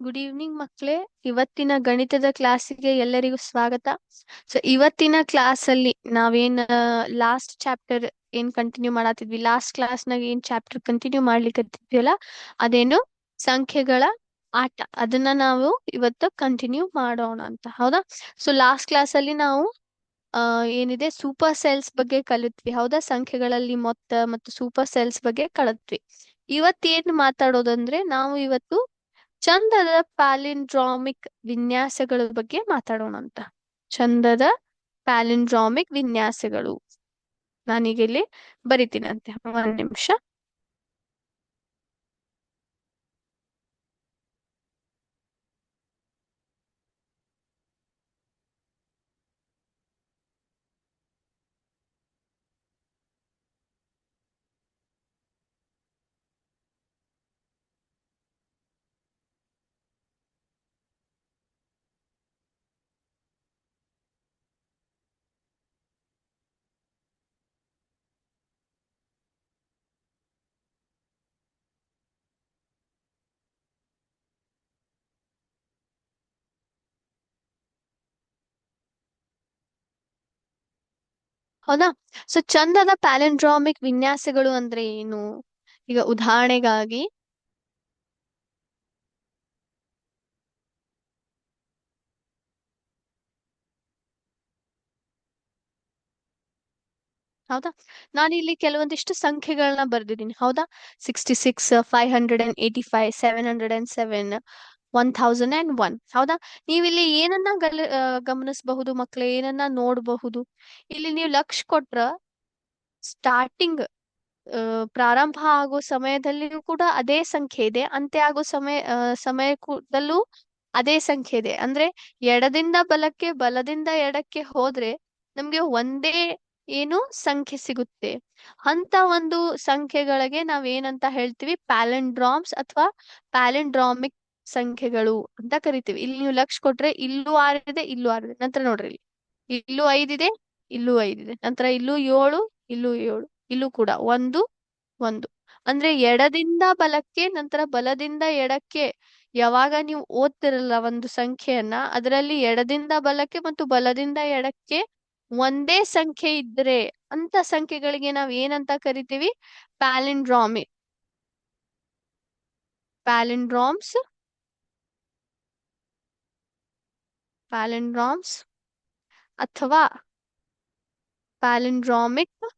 Good evening ಮಕ್ಕಳೇ ಇವತ್ತಿನ ಗಣಿತದ ಕ್ಲಾಸಿಗೆ ಎಲ್ಲರಿಗೂ ಸ್ವಾಗತ. ಸೊ ಇವತ್ತಿನ ಕ್ಲಾಸ್ ಅಲ್ಲಿ ನಾವೇನ್ ಲಾಸ್ಟ್ ಚಾಪ್ಟರ್ ಏನ್ ಕಂಟಿನ್ಯೂ ಮಾಡತ್ತಿದ್ವಿ ಲಾಸ್ಟ್ ಕ್ಲಾಸ್ ನಾಗ ಏನ್ ಚಾಪ್ಟರ್ ಕಂಟಿನ್ಯೂ ಮಾಡ್ಲಿಕ್ಕೆ ಅದೇನು ಸಂಖ್ಯೆಗಳ ಆಟ. ಅದನ್ನ ನಾವು ಇವತ್ತು ಕಂಟಿನ್ಯೂ ಮಾಡೋಣ ಅಂತ. ಹೌದಾ? ಸೊ ಲಾಸ್ಟ್ ಕ್ಲಾಸ್ ಅಲ್ಲಿ ನಾವು ಏನಿದೆ? ಸೂಪರ್ ಸೆಲ್ಸ್ ಬಗ್ಗೆ ಕಲಿತ್ವಿ. ಹೌದಾ? ಸಂಖ್ಯೆಗಳಲ್ಲಿ ಮೊತ್ತ ಮತ್ತು ಸೂಪರ್ ಸೆಲ್ಸ್ ಬಗ್ಗೆ ಕಲಿತ್ವಿ ಇವತ್ತೇನ್ ಮಾತಾಡೋದಂದ್ರೆ, ನಾವು ಇವತ್ತು ಚಂದದ ಪ್ಯಾಲಿಂಡ್ರಾಮಿಕ್ ವಿನ್ಯಾಸಗಳ ಬಗ್ಗೆ ಮಾತಾಡೋಣ ಅಂತ. ಚಂದದ ಪ್ಯಾಲಿಂಡ್ರಾಮಿಕ್ ವಿನ್ಯಾಸಗಳು. ನಾನೀಗ ಇಲ್ಲಿ ಬರಿತೀನಂತೆ. ಒಂದ್ ನಿಮಿಷ. ಹೌದಾ? ಸೊ ಚಂದದ ಪ್ಯಾಲೆಂಡ್ರಾಮಿಕ್ ವಿನ್ಯಾಸಗಳು ಅಂದ್ರೆ ಏನು? ಈಗ ಉದಾಹರಣೆಗಾಗಿ ಹೌದಾ? ನಾನಿಲ್ಲಿ ಕೆಲವೊಂದಿಷ್ಟು ಸಂಖ್ಯೆಗಳನ್ನ ಬರ್ದಿದ್ದೀನಿ. ಹೌದಾ? Sixty six five hundred and eighty five seven hundred and seven one thousand and one ಹೌದಾ? ನೀವಿಲ್ಲಿ ಏನನ್ನ ಗಲ ಗಮನಿಸಬಹುದು ಮಕ್ಳೇ? ಏನನ್ನ ನೋಡಬಹುದು? ಇಲ್ಲಿ ನೀವು ಲಕ್ಷ ಕೊಟ್ರ ಸ್ಟಾರ್ಟಿಂಗ್ ಪ್ರಾರಂಭ ಆಗೋ ಸಮಯದಲ್ಲಿಯೂ ಕೂಡ ಅದೇ ಸಂಖ್ಯೆ ಇದೆ. ಅಂತ್ಯ ಆಗೋ ಸಮಯ ಸಮಯದಲ್ಲೂ ಅದೇ ಸಂಖ್ಯೆ ಇದೆ. ಅಂದ್ರೆ ಎಡದಿಂದ ಬಲಕ್ಕೆ, ಬಲದಿಂದ ಎಡಕ್ಕೆ ಹೋದ್ರೆ ನಮ್ಗೆ ಒಂದೇ ಏನು ಸಂಖ್ಯೆ ಸಿಗುತ್ತೆ. ಅಂತ ಒಂದು ಸಂಖ್ಯೆಗಳಿಗೆ ನಾವ್ ಏನಂತ ಹೇಳ್ತೀವಿ? ಪ್ಯಾಲೆಂಡ್ರಾಮ್ಸ್ ಅಥವಾ ಪ್ಯಾಲೆಂಡ್ರಾಮಿಕ್ ಸಂಖ್ಯೆಗಳು ಅಂತ ಕರಿತೀವಿ. ಇಲ್ಲಿ ನೀವು ಲಕ್ಷ ಕೊಟ್ರೆ ಇಲ್ಲೂ ಆರಿದೆ ಇಲ್ಲೂ ಆರಿದೆ. ನಂತರ ನೋಡ್ರಿ ಇಲ್ಲಿ. ಇಲ್ಲೂ ಐದಿದೆ ಇಲ್ಲೂ ಐದಿದೆ ನಂತರ ಇಲ್ಲೂ ಏಳು ಇಲ್ಲೂ ಏಳು, ಇಲ್ಲೂ ಕೂಡ ಒಂದು ಒಂದು. ಅಂದ್ರೆ ಎಡದಿಂದ ಬಲಕ್ಕೆ, ನಂತರ ಬಲದಿಂದ ಎಡಕ್ಕೆ. ಯಾವಾಗ ನೀವು ಓದ್ತಿರಲ್ಲ ಒಂದು ಸಂಖ್ಯೆಯನ್ನ, ಅದರಲ್ಲಿ ಎಡದಿಂದ ಬಲಕ್ಕೆ ಮತ್ತು ಬಲದಿಂದ ಎಡಕ್ಕೆ ಒಂದೇ ಸಂಖ್ಯೆ ಇದ್ರೆ ಅಂತ ಸಂಖ್ಯೆಗಳಿಗೆ ನಾವ್ ಏನಂತ ಕರಿತೀವಿ? ಪ್ಯಾಲಿಂಡ್ರಾಮಿ. ಪ್ಯಾಲಿಂಡ್ರಾಮ್ಸ್ ಪ್ಯಾಲಿಂಡ್ರಾಮ್ಸ್ ಅಥವಾ ಪ್ಯಾಲಿಂಡ್ರಾಮಿಕ್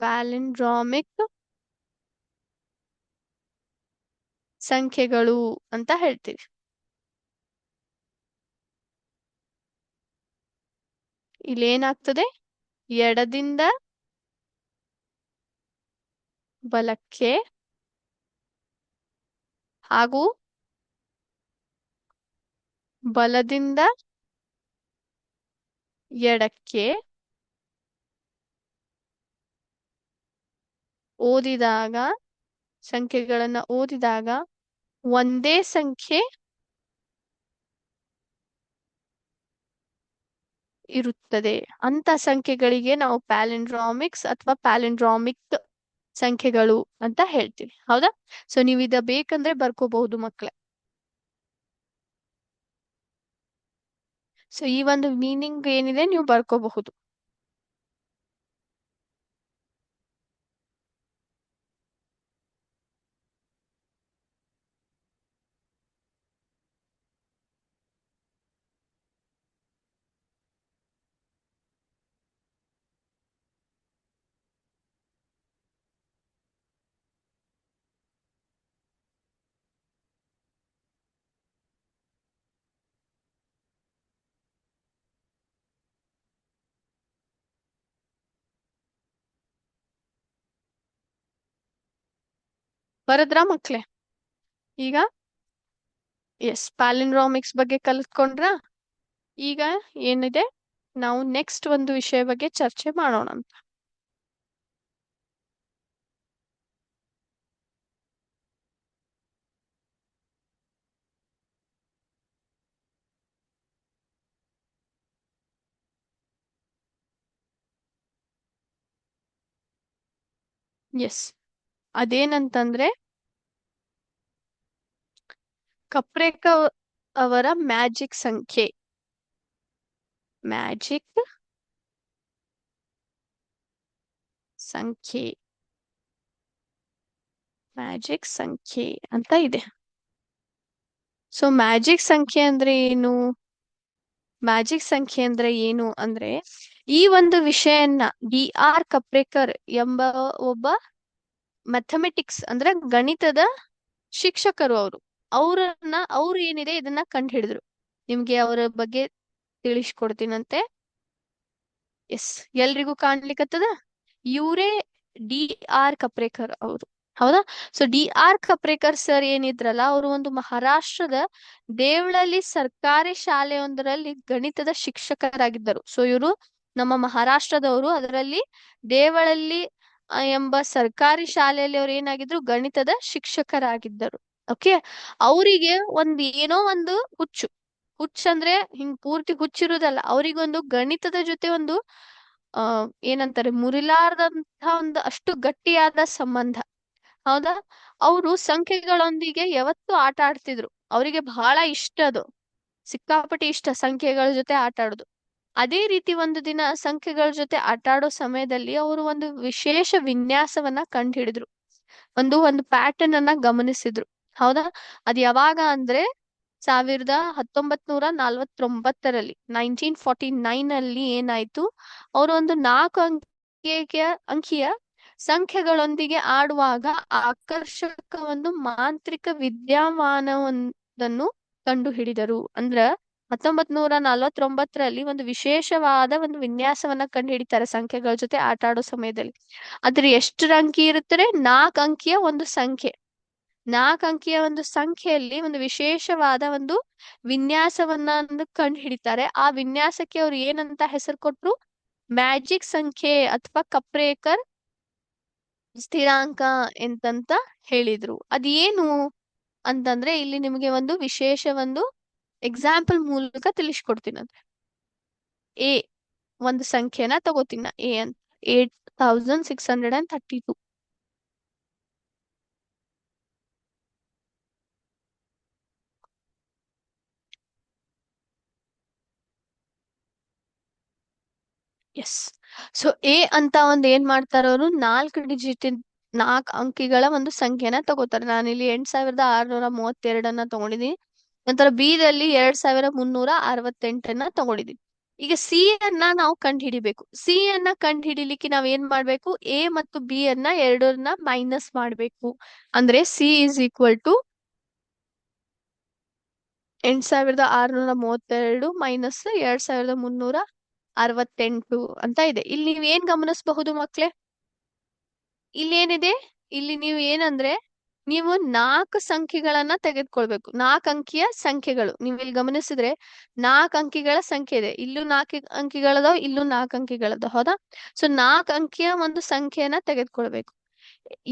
ಪ್ಯಾಲಿಂಡ್ರಾಮಿಕ್ ಸಂಖ್ಯೆಗಳು ಅಂತ ಹೇಳ್ತೀವಿ. ಇಲ್ಲೇನಾಗ್ತದೆ? ಎಡದಿಂದ ಬಲಕ್ಕೆ ಹಾಗೂ ಬಲದಿಂದ ಎಡಕ್ಕೆ ಓದಿದಾಗ, ಸಂಖ್ಯೆಗಳನ್ನ ಓದಿದಾಗ ಒಂದೇ ಸಂಖ್ಯೆ ಇರುತ್ತದೆ. ಅಂತ ಸಂಖ್ಯೆಗಳಿಗೆ ನಾವು ಪ್ಯಾಲೆಂಡ್ರಾಮಿಕ್ಸ್ ಅಥವಾ ಪ್ಯಾಲೆಂಡ್ರಾಮಿಕ್ ಸಂಖ್ಯೆಗಳು ಅಂತ ಹೇಳ್ತೀವಿ. ಹೌದಾ? ಸೊ ನೀವು ಇದ ಬೇಕಂದ್ರೆ ಬರ್ಕೋಬಹುದು ಮಕ್ಳೇ. ಸೊ ಈ ಒಂದು ಮೀನಿಂಗ್ ಏನಿದೆ ನೀವು ಬರ್ಕೋಬಹುದು. ಬರದ್ರಾ ಮಕ್ಳೆ? ಈಗ? ಎಸ್ ಪ್ಯಾಲಿಂಡ್ರಾಮಿಕ್ಸ್ ಬಗ್ಗೆ ಕಲ್ತ್ಕೊಂಡ್ರ? ಈಗ ಏನಿದೆ? ನಾವು ನೆಕ್ಸ್ಟ್ ಒಂದು ವಿಷಯ ಬಗ್ಗೆ ಚರ್ಚೆ ಮಾಡೋಣ ಅಂತ. ಎಸ್ ಅದೇನಂತಂದ್ರೆ ಕಪ್ರೇಕ ಅವರ ಮ್ಯಾಜಿಕ್ ಸಂಖ್ಯೆ. ಮ್ಯಾಜಿಕ್ ಸಂಖ್ಯೆ. ಮ್ಯಾಜಿಕ್ ಸಂಖ್ಯೆ ಅಂತ ಇದೆ. ಸೊ ಮ್ಯಾಜಿಕ್ ಸಂಖ್ಯೆ ಅಂದ್ರೆ ಏನು? ಮ್ಯಾಜಿಕ್ ಸಂಖ್ಯೆ ಅಂದ್ರೆ ಏನು ಅಂದ್ರೆ ಈ ಒಂದು ವಿಷಯನ್ನ ಡಿ ಆರ್ ಕಪ್ರೇಕರ್ ಎಂಬ ಒಬ್ಬ ಮ್ಯಾಥಮೆಟಿಕ್ಸ್ ಅಂದ್ರೆ ಗಣಿತದ ಶಿಕ್ಷಕರು ಅವರು. ಅವ್ರನ್ನ ಅವ್ರು ಏನಿದೆ ಇದನ್ನ ಕಂಡು ಹಿಡಿದ್ರು ನಿಮ್ಗೆ ಅವರ ಬಗ್ಗೆ ತಿಳಿಸ್ಕೊಡ್ತೀನಂತೆ. ಎಸ್ ಎಲ್ರಿಗೂ ಕಾಣ್ಲಿಕ್ಕತ್ತದ ಇವರೇ ಡಿ ಆರ್ ಕಪ್ರೇಕರ್ ಅವರು. ಹೌದಾ? So D R Kaprekar sir ಏನಿದ್ರಲ್ಲ, ಅವರು ಒಂದು ಮಹಾರಾಷ್ಟ್ರದ ದೇವಳಲ್ಲಿ ಸರ್ಕಾರಿ ಶಾಲೆಯೊಂದರಲ್ಲಿ ಗಣಿತದ ಶಿಕ್ಷಕರಾಗಿದ್ದರು. ಸೊ ಇವರು ನಮ್ಮ ಮಹಾರಾಷ್ಟ್ರದವರು. ಅದರಲ್ಲಿ ದೇವಳಲ್ಲಿ ಎಂಬ ಸರ್ಕಾರಿ ಶಾಲೆಯಲ್ಲಿ ಅವ್ರು ಏನಾಗಿದ್ರು ಗಣಿತದ ಶಿಕ್ಷಕರಾಗಿದ್ದರು. ಓಕೆ ಅವರಿಗೆ ಒಂದು ಏನೋ ಒಂದು ಹುಚ್ಚು. ಹುಚ್ಚ ಅಂದ್ರೆ ಹಿಂಗ್ ಪೂರ್ತಿ ಹುಚ್ಚಿರುವುದಲ್ಲ ಅವರಿಗೊಂದು ಗಣಿತದ ಜೊತೆ ಒಂದು, ಆ, ಏನಂತಾರೆ ಮುರಿಲಾರದಂತ ಒಂದು ಅಷ್ಟು ಗಟ್ಟಿಯಾದ ಸಂಬಂಧ. ಹೌದಾ? ಅವರು ಸಂಖ್ಯೆಗಳೊಂದಿಗೆ ಯಾವತ್ತು ಆಟ ಆಡ್ತಿದ್ರು. ಅವರಿಗೆ ಬಹಳ ಇಷ್ಟ ಅದು. ಸಿಕ್ಕಾಪಟ್ಟೆ ಇಷ್ಟ ಸಂಖ್ಯೆಗಳ ಜೊತೆ ಆಟ ಆಡೋದು. ಅದೇ ರೀತಿ ಒಂದು ದಿನ ಸಂಖ್ಯೆಗಳ ಜೊತೆ ಆಟ ಆಡೋ ಸಮಯದಲ್ಲಿ ಅವರು ಒಂದು ವಿಶೇಷ ವಿನ್ಯಾಸವನ್ನ ಕಂಡು ಹಿಡಿದ್ರು ಒಂದು ಒಂದು ಪ್ಯಾಟರ್ನ್ ಅನ್ನ ಗಮನಿಸಿದ್ರು. ಹೌದಾ? ಅದ್ ಯಾವಾಗ ಅಂದ್ರೆ ಸಾವಿರದ ಹತ್ತೊಂಬತ್ ನೂರ ನಲ್ವತ್ತೊಂಬತ್ತರಲ್ಲಿ, ನೈನ್ಟೀನ್ ಫಾರ್ಟಿ ನೈನ್ ಅಲ್ಲಿ ಏನಾಯ್ತು? ಅವರು ಒಂದು ನಾಲ್ಕು ಅಂಕಿಯ ಅಂಕಿಯ ಸಂಖ್ಯೆಗಳೊಂದಿಗೆ ಆಡುವಾಗ ಆಕರ್ಷಕ ಒಂದು ಮಾಂತ್ರಿಕ ವಿದ್ಯಮಾನವೊಂದನ್ನು ಕಂಡು ಹಿಡಿದರು ಅಂದ್ರ ಹತ್ತೊಂಬತ್ ನೂರ ನಲವತ್ತೊಂಬತ್ತರಲ್ಲಿ ಒಂದು ವಿಶೇಷವಾದ ಒಂದು ವಿನ್ಯಾಸವನ್ನ ಕಂಡು ಹಿಡಿತಾರೆ ಸಂಖ್ಯೆಗಳ ಜೊತೆ ಆಟ ಆಡೋ ಸಮಯದಲ್ಲಿ. ಅದ್ರ ಎಷ್ಟು ಅಂಕಿ ಇರುತ್ತದೆ? ನಾಲ್ಕು ಅಂಕಿಯ ಒಂದು ಸಂಖ್ಯೆ. ನಾಲ್ಕು ಅಂಕಿಯ ಒಂದು ಸಂಖ್ಯೆಯಲ್ಲಿ ಒಂದು ವಿಶೇಷವಾದ ಒಂದು ವಿನ್ಯಾಸವನ್ನ ಕಂಡು ಹಿಡಿತಾರೆ ಆ ವಿನ್ಯಾಸಕ್ಕೆ ಅವ್ರು ಏನಂತ ಹೆಸರು ಕೊಟ್ರು? ಮ್ಯಾಜಿಕ್ ಸಂಖ್ಯೆ ಅಥವಾ ಕಪ್ರೇಕರ್ ಸ್ಥಿರಾಂಕ ಎಂತಂತ ಹೇಳಿದ್ರು. ಅದೇನು ಅಂತಂದ್ರೆ ಇಲ್ಲಿ ನಿಮಗೆ ಒಂದು ವಿಶೇಷ ಒಂದು ಎಕ್ಸಾಂಪಲ್ ಮೂಲಕ ತಿಳಿಸ್ಕೊಡ್ತೀನಂತೆ ಎ ಒಂದು ಸಂಖ್ಯೆನ ತಗೋತೀನಿ ಎ ಅಂತ eight thousand six hundred and thirty two yes so A ಅಂತ ಒಂದು ಏನ್ ಮಾಡ್ತಾರ ಅವರು? ನಾಲ್ಕು ಡಿಜಿಟ್ ನಾಲ್ಕು ಅಂಕಿಗಳ ಒಂದು ಸಂಖ್ಯೆನ ತಗೋತಾರೆ. ನಾನಿಲ್ಲಿ ಎಂಟ್ ಸಾವಿರದ ಆರ್ನೂರ ಮೂವತ್ತೆರಡನ್ನ ತಗೊಂಡಿದ್ದೀನಿ ನಂತರ ಬಿ ದಲ್ಲಿ ಎರಡ್ ಸಾವಿರ ಮುನ್ನೂರ ಅರವತ್ತೆಂಟನ್ನ ತಗೊಂಡಿದ್ದೀನಿ ಈಗ ಸಿ ಅನ್ನ ನಾವು ಕಂಡು ಹಿಡಿಬೇಕು ಸಿ ಅನ್ನ ಕಂಡು ಹಿಡಿಲಿಕ್ಕೆ ನಾವ್ ಏನ್ ಮಾಡ್ಬೇಕು? ಎ ಮತ್ತು ಬಿ ಅನ್ನ ಎರಡನ್ನ ಮೈನಸ್ ಮಾಡ್ಬೇಕು. ಅಂದ್ರೆ ಸಿ ಇಸ್ ಈಕ್ವಲ್ ಟು ಎಂಟ್ ಸಾವಿರದ ಆರ್ನೂರ ಮೂವತ್ತೆರಡು ಮೈನಸ್ ಎರಡ್ ಸಾವಿರದ ಮುನ್ನೂರ ಅರವತ್ತೆಂಟು ಅಂತ ಇದೆ. ಇಲ್ಲಿ ನೀವ್ ಏನ್ ಗಮನಿಸಬಹುದು ಮಕ್ಳೆ? ಇಲ್ಲಿ ಏನಿದೆ? ಇಲ್ಲಿ ನೀವು ಏನಂದ್ರೆ ನೀವು ನಾಲ್ಕು ಸಂಖ್ಯೆಗಳನ್ನ ತೆಗೆದುಕೊಳ್ಬೇಕು. ನಾಲ್ಕು ಅಂಕಿಯ ಸಂಖ್ಯೆಗಳು. ನೀವು ಇಲ್ಲಿ ಗಮನಿಸಿದ್ರೆ ನಾಲ್ಕು ಅಂಕಿಗಳ ಸಂಖ್ಯೆ ಇದೆ. ಇಲ್ಲೂ ನಾಲ್ಕು ಅಂಕಿಗಳದಾವ್, ಇಲ್ಲೂ ನಾಲ್ಕು ಅಂಕಿಗಳದಾವ್. ಹೌದಾ? ಸೊ ನಾಲ್ಕು ಅಂಕಿಯ ಒಂದು ಸಂಖ್ಯೆಯನ್ನ ತೆಗೆದುಕೊಳ್ಬೇಕು.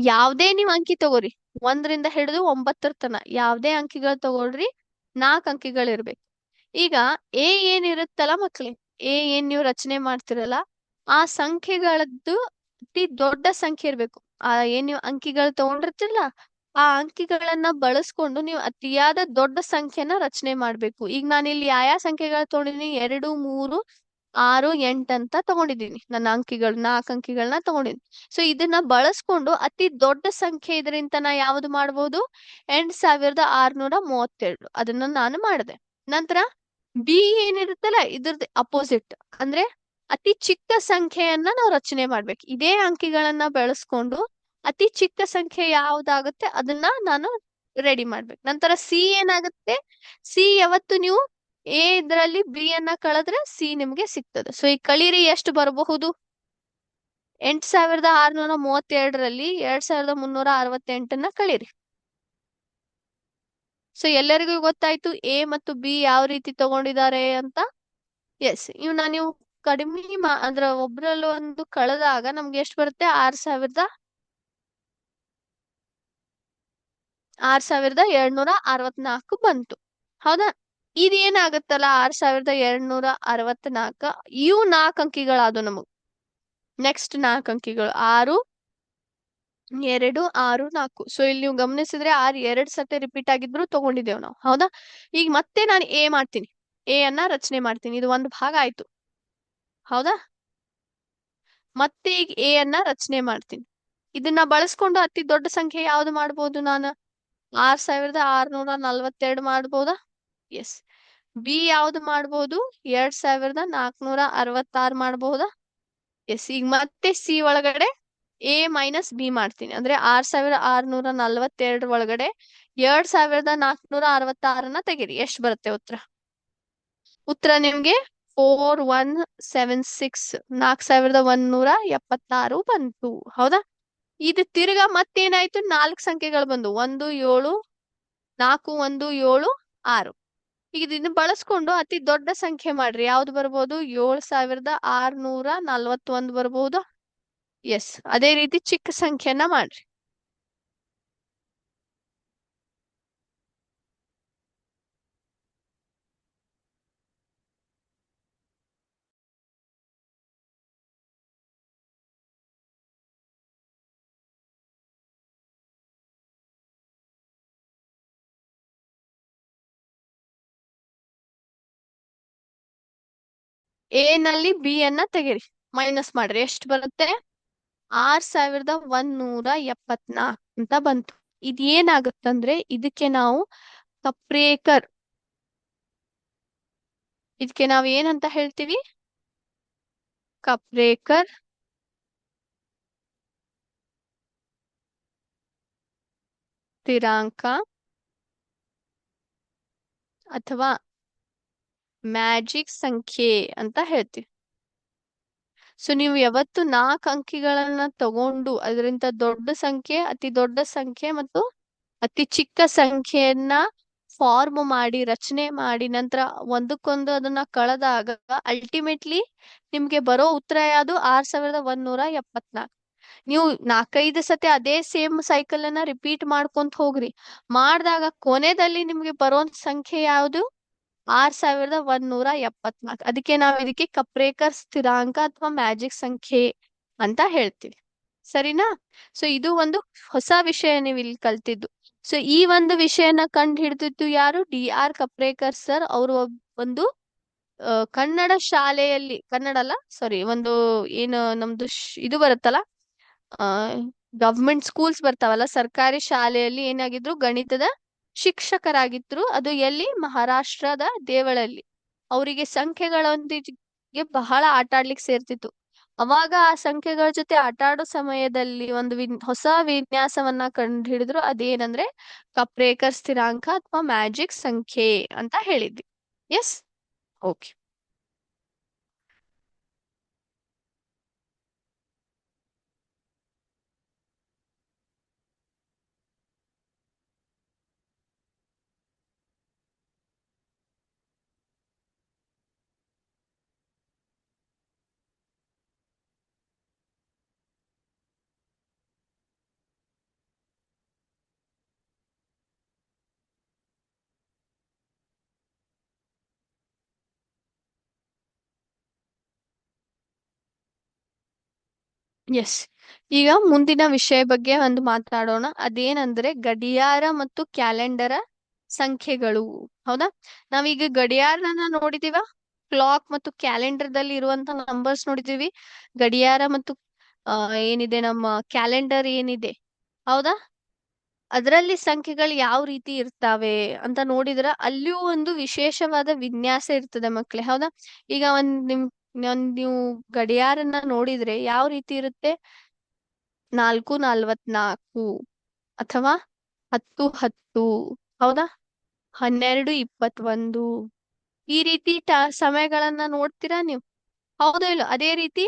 ಯಾವ್ದೇ ನೀವು ಅಂಕಿ ತಗೋರಿ. ಒಂದರಿಂದ ಹಿಡಿದು ಒಂಬತ್ತರ ತನ. ಯಾವ್ದೇ ಅಂಕಿಗಳು ತಗೊಳ್ರಿ, ನಾಲ್ಕು ಅಂಕಿಗಳಿರ್ಬೇಕು ಈಗ ಎ ಏನಿರುತ್ತಲ್ಲ ಮಕ್ಳೇ? ಎ ಏನ್ ನೀವು ರಚನೆ ಮಾಡ್ತಿರಲ್ಲ, ಆ ಸಂಖ್ಯೆಗಳದ್ದು ಅತಿ ದೊಡ್ಡ ಸಂಖ್ಯೆ ಇರ್ಬೇಕು. ಆ ಏನ್ ನೀವು ಅಂಕಿಗಳು ತಗೊಂಡಿರ್ತಿರಲ್ಲ ಆ ಅಂಕಿಗಳನ್ನ ಬಳಸ್ಕೊಂಡು ನೀವು ಅತಿಯಾದ ದೊಡ್ಡ ಸಂಖ್ಯೆನ ರಚನೆ ಮಾಡ್ಬೇಕು. ಈಗ ನಾನು ಇಲ್ಲಿ ಯಾವ ಯಾವ ಸಂಖ್ಯೆಗಳು ತಗೊಂಡಿದೀನಿ ಎರಡು, ಮೂರು, ಆರು ಎಂಟಂತ ಅಂತ ತಗೊಂಡಿದ್ದೀನಿ. ನನ್ನ ಅಂಕಿಗಳು, ನಾಲ್ಕು ಅಂಕಿಗಳನ್ನ ತಗೊಂಡಿದ್ದೀನಿ ಸೊ ಇದನ್ನ ಬಳಸ್ಕೊಂಡು ಅತಿ ದೊಡ್ಡ ಸಂಖ್ಯೆ ಇದರಿಂದ ನಾ ಯಾವ್ದು ಮಾಡ್ಬೋದು? ಎಂಟ್ ಸಾವಿರದ ಆರ್ನೂರ ಮೂವತ್ತೆರಡು. ಅದನ್ನ ನಾನು ಮಾಡಿದೆ. ನಂತರ ಬಿ ಏನಿರುತ್ತಲ್ಲ, ಇದ್ರದ್ದು ಅಪೋಸಿಟ್ ಅಂದ್ರೆ ಅತಿ ಚಿಕ್ಕ ಸಂಖ್ಯೆಯನ್ನ ನಾವು ರಚನೆ ಮಾಡ್ಬೇಕು. ಇದೇ ಅಂಕಿಗಳನ್ನ ಬೆಳೆಸ್ಕೊಂಡು ಅತಿ ಚಿಕ್ಕ ಸಂಖ್ಯೆ ಯಾವ್ದಾಗುತ್ತೆ, ಅದನ್ನ ನಾನು ರೆಡಿ ಮಾಡ್ಬೇಕು. ನಂತರ ಸಿ ಏನಾಗುತ್ತೆ? ಸಿ ಯಾವತ್ತು ನೀವು ಎ ಇದ್ರಲ್ಲಿ ಬಿ ಅನ್ನ ಕಳೆದ್ರೆ ಸಿ ನಿಮ್ಗೆ ಸಿಗ್ತದೆ. ಸೊ ಈ ಕಳೀರಿ ಎಷ್ಟು ಬರಬಹುದು? ಎಂಟ್ ಸಾವಿರದ ಆರ್ನೂರ ಮೂವತ್ತೆರಡರಲ್ಲಿ ಎರಡ್ ಸಾವಿರದ ಮುನ್ನೂರ ಅರವತ್ತೆಂಟನ್ನ ಕಳೀರಿ. ಸೊ ಎಲ್ಲರಿಗೂ ಗೊತ್ತಾಯ್ತು ಎ ಮತ್ತು ಬಿ ಯಾವ ರೀತಿ ತಗೊಂಡಿದ್ದಾರೆ ಅಂತ? ಎಸ್ ಇವ್ನ ನೀವು ಕಡಿಮೆ ಅಂದ್ರ ಒಬ್ರಲ್ಲಿ ಒಂದು ಕಳೆದಾಗ ನಮ್ಗೆ ಎಷ್ಟು ಬರುತ್ತೆ? ಆರ್ ಸಾವಿರದ ಆರ್ ಸಾವಿರದ ಎರಡ್ನೂರ ಅರವತ್ನಾಲ್ಕು ಬಂತು. ಹೌದಾ? ಇದೇನಾಗತ್ತಲ್ಲ? ಆರ್ ಸಾವಿರದ ಎರಡ್ನೂರ ಅರವತ್ನಾಲ್ಕ ಇವು ನಾಲ್ಕು ಅಂಕಿಗಳಾದವು ನಮಗ್. ನೆಕ್ಸ್ಟ್ ನಾಲ್ಕು ಅಂಕಿಗಳು. ಆರು, ಎರಡು, ಆರು, ನಾಲ್ಕು. ಸೊ ಇಲ್ಲಿ ನೀವು ಗಮನಿಸಿದ್ರೆ ಆರ್ ಎರಡ್ ಸತಿ ರಿಪೀಟ್ ಆಗಿದ್ರು ತಗೊಂಡಿದ್ದೇವ್ ನಾವು. ಹೌದಾ? ಈಗ ಮತ್ತೆ ನಾನು ಎ ಮಾಡ್ತೀನಿ. ಎ ಅನ್ನ ರಚನೆ ಮಾಡ್ತೀನಿ. ಇದು ಒಂದು ಭಾಗ ಆಯ್ತು. ಹೌದಾ? ಮತ್ತೆ ಈಗ ಎ ಅನ್ನ ರಚನೆ ಮಾಡ್ತೀನಿ. ಇದನ್ನ ಬಳಸ್ಕೊಂಡು ಅತಿ ದೊಡ್ಡ ಸಂಖ್ಯೆ ಯಾವ್ದು ಮಾಡ್ಬೋದು ನಾನು? ಆರ್ ಸಾವಿರದ ಆರ್ನೂರ ನಲ್ವತ್ತೆರಡು ಮಾಡ್ಬೋದಾ? ಎಸ್ ಬಿ ಯಾವ್ದು ಮಾಡ್ಬೋದು? ಎರಡ್ ಸಾವಿರದ ನಾಲ್ಕನೂರ ಅರವತ್ತಾರು ಮಾಡಬಹುದ ಎಸ್ ಈಗ ಮತ್ತೆ ಸಿ ಒಳಗಡೆ ಎ ಮೈನಸ್ ಬಿ ಮಾಡ್ತೀನಿ. ಅಂದ್ರೆ ಆರ್ ಸಾವಿರದ ಆರ್ನೂರ ನಲ್ವತ್ತೆರಡು ಒಳಗಡೆ ಎರಡ್ ಸಾವಿರದ ನಾಲ್ಕನೂರ ಅರವತ್ತಾರನ್ನ ತೆಗೀರಿ. ಎಷ್ಟು ಬರುತ್ತೆ ಉತ್ತರ? ಉತ್ತರ ನಿಮ್ಗೆ ಫೋರ್ ಒನ್ ಸೆವೆನ್ ಸಿಕ್ಸ್ ನಾಲ್ಕ್ ಸಾವಿರದ ಒಂದೂರ ಎಪ್ಪತ್ತಾರು ಬಂತು. ಹೌದಾ? ಇದು ತಿರ್ಗಾ ಮತ್ತೇನಾಯ್ತು? ನಾಲ್ಕು ಸಂಖ್ಯೆಗಳು ಬಂದು, ಒಂದು, ಏಳು, ನಾಲ್ಕು, ಒಂದು, ಏಳು, ಆರು. ಈಗ ಇದನ್ನ ಬಳಸ್ಕೊಂಡು ಅತಿ ದೊಡ್ಡ ಸಂಖ್ಯೆ ಮಾಡ್ರಿ. ಯಾವ್ದು ಬರ್ಬೋದು? ಏಳು ಸಾವಿರದ ಆರ್ನೂರ ನಲ್ವತ್ತೊಂದು ಬರ್ಬೋದು. ಎಸ್ ಅದೇ ರೀತಿ ಚಿಕ್ಕ ಸಂಖ್ಯೆನ ಮಾಡ್ರಿ. ಎ ನಲ್ಲಿ ಬಿ ಅನ್ನ ತೆಗೀರಿ. ಮೈನಸ್ ಮಾಡ್ರಿ. ಎಷ್ಟು ಬರುತ್ತೆ? ಆರ್ ಸಾವಿರದ ಒಂದೂರ ಎಪ್ಪತ್ನಾಲ್ಕು ಅಂತ ಬಂತು. ಇದ್ ಏನಾಗುತ್ತಂದ್ರೆ ಇದಕ್ಕೆ ನಾವು ಕಪ್ರೇಕರ್ ಇದಕ್ಕೆ ನಾವು ಏನಂತ ಹೇಳ್ತೀವಿ? ಕಪ್ರೇಕರ್ ಸ್ಥಿರಾಂಕ. ಅಥವಾ ಮ್ಯಾಜಿಕ್ ಸಂಖ್ಯೆ ಅಂತ ಹೇಳ್ತೀವಿ. ಸೊ ನೀವು ಯಾವತ್ತು ನಾಲ್ಕು ಅಂಕಿಗಳನ್ನ ತಗೊಂಡು ಅದರಿಂದ ದೊಡ್ಡ ಸಂಖ್ಯೆ, ಅತಿ ದೊಡ್ಡ ಸಂಖ್ಯೆ ಮತ್ತು ಅತಿ ಚಿಕ್ಕ ಸಂಖ್ಯೆಯನ್ನ ಫಾರ್ಮ್ ಮಾಡಿ, ರಚನೆ ಮಾಡಿ ನಂತರ ಒಂದಕ್ಕೊಂದು ಅದನ್ನ ಕಳೆದಾಗ ಅಲ್ಟಿಮೇಟ್ಲಿ ನಿಮ್ಗೆ ಬರೋ ಉತ್ತರ ಯಾವುದು? ಆರ್ ಸಾವಿರದ ಒಂದೂರ ಎಪ್ಪತ್ನಾಲ್ಕು. ನೀವು ನಾಲ್ಕೈದು ಸತಿ ಅದೇ ಸೇಮ್ ಸೈಕಲ್ ಅನ್ನ ರಿಪೀಟ್ ಮಾಡ್ಕೊಂತ ಹೋಗ್ರಿ. ಮಾಡಿದಾಗ ಕೊನೆದಲ್ಲಿ ನಿಮ್ಗೆ ಬರೋ ಸಂಖ್ಯೆ ಯಾವುದು? ಆರ್ ಸಾವಿರದ ಒಂದೂರ ಎಪ್ಪತ್ನಾಲ್ಕು. ಅದಕ್ಕೆ ನಾವು ಇದಕ್ಕೆ ಕಪ್ರೇಕರ್ ಸ್ಥಿರಾಂಕ ಅಥವಾ ಮ್ಯಾಜಿಕ್ ಸಂಖ್ಯೆ ಅಂತ ಹೇಳ್ತೀವಿ. ಸರಿನಾ? ಸೊ ಇದು ಒಂದು ಹೊಸ ವಿಷಯ ನೀವು ಇಲ್ಲಿ ಕಲ್ತಿದ್ದು. ಸೊ ಈ ಒಂದು ವಿಷಯನ ಕಂಡು ಹಿಡಿದಿದ್ದು ಯಾರು? D R Kaprekar sir. ಅವರು ಒಂದು ಕನ್ನಡ ಶಾಲೆಯಲ್ಲಿ, ಕನ್ನಡ ಅಲ್ಲ ಸಾರಿ ಒಂದು ಏನು ನಮ್ದು ಇದು ಬರುತ್ತಲ್ಲ ಗವರ್ಮೆಂಟ್ ಸ್ಕೂಲ್ಸ್ ಬರ್ತಾವಲ್ಲ, ಸರ್ಕಾರಿ ಶಾಲೆಯಲ್ಲಿ ಏನಾಗಿದ್ರು ಗಣಿತದ ಶಿಕ್ಷಕರಾಗಿದ್ರು. ಅದು ಎಲ್ಲಿ? ಮಹಾರಾಷ್ಟ್ರದ ದೇವಳಲ್ಲಿ. ಅವರಿಗೆ ಸಂಖ್ಯೆಗಳೊಂದಿಗೆ ಬಹಳ ಆಟ ಆಡ್ಲಿಕ್ಕೆ ಸೇರ್ತಿತ್ತು. ಅವಾಗ ಆ ಸಂಖ್ಯೆಗಳ ಜೊತೆ ಆಟ ಆಡೋ ಸಮಯದಲ್ಲಿ ಒಂದು ವಿನ್, ಹೊಸ ವಿನ್ಯಾಸವನ್ನ ಕಂಡು ಹಿಡಿದ್ರು ಅದೇನಂದ್ರೆ, ಕಪ್ರೇಕರ್ ಸ್ಥಿರಾಂಕ ಅಥವಾ ಮ್ಯಾಜಿಕ್ ಸಂಖ್ಯೆ ಅಂತ ಹೇಳಿದ್ವಿ. ಎಸ್ ಓಕೆ ಎಸ್ ಈಗ ಮುಂದಿನ ವಿಷಯ ಬಗ್ಗೆ ಒಂದು ಮಾತಾಡೋಣ. ಅದೇನಂದ್ರೆ ಗಡಿಯಾರ ಮತ್ತು ಕ್ಯಾಲೆಂಡರ ಸಂಖ್ಯೆಗಳು. ಹೌದಾ? ನಾವೀಗ ಗಡಿಯಾರನ ನೋಡಿದೀವ? ಕ್ಲಾಕ್ ಮತ್ತು ಕ್ಯಾಲೆಂಡರ್ ದಲ್ಲಿ ಇರುವಂತ ನಂಬರ್ಸ್ ನೋಡಿದೀವಿ. ಗಡಿಯಾರ ಮತ್ತು ಏನಿದೆ ನಮ್ಮ ಕ್ಯಾಲೆಂಡರ್ ಏನಿದೆ? ಹೌದಾ? ಅದರಲ್ಲಿ ಸಂಖ್ಯೆಗಳು ಯಾವ ರೀತಿ ಇರ್ತಾವೆ ಅಂತ ನೋಡಿದ್ರ ಅಲ್ಲಿಯೂ ಒಂದು ವಿಶೇಷವಾದ ವಿನ್ಯಾಸ ಇರ್ತದೆ ಮಕ್ಳೇ ಹೌದಾ? ಈಗ ಒಂದ್ ನಿಮ್ ನೀವು ಗಡಿಯಾರನ್ನ ನೋಡಿದ್ರೆ ಯಾವ ರೀತಿ ಇರುತ್ತೆ? ನಾಲ್ಕು, ನಲ್ವತ್ನಾಲ್ಕು ಅಥವಾ ಹತ್ತು ಹತ್ತು ಹೌದಾ? ಹನ್ನೆರಡು, ಇಪ್ಪತ್ತೊಂದು ಈ ರೀತಿ ಟ ಸಮಯಗಳನ್ನ ನೋಡ್ತೀರಾ ನೀವು? ಹೌದೋ ಇಲ್ಲ? ಅದೇ ರೀತಿ